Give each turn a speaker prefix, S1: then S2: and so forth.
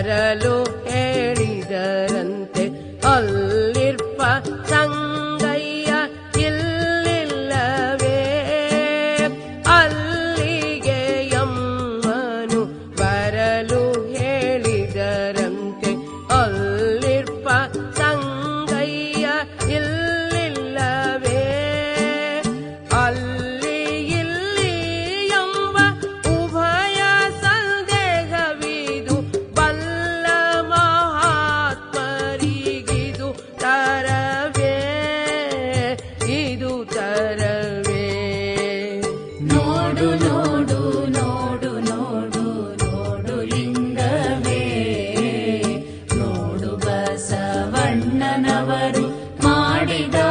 S1: ಬರಲು
S2: ನವರು ಮಾಡಿದ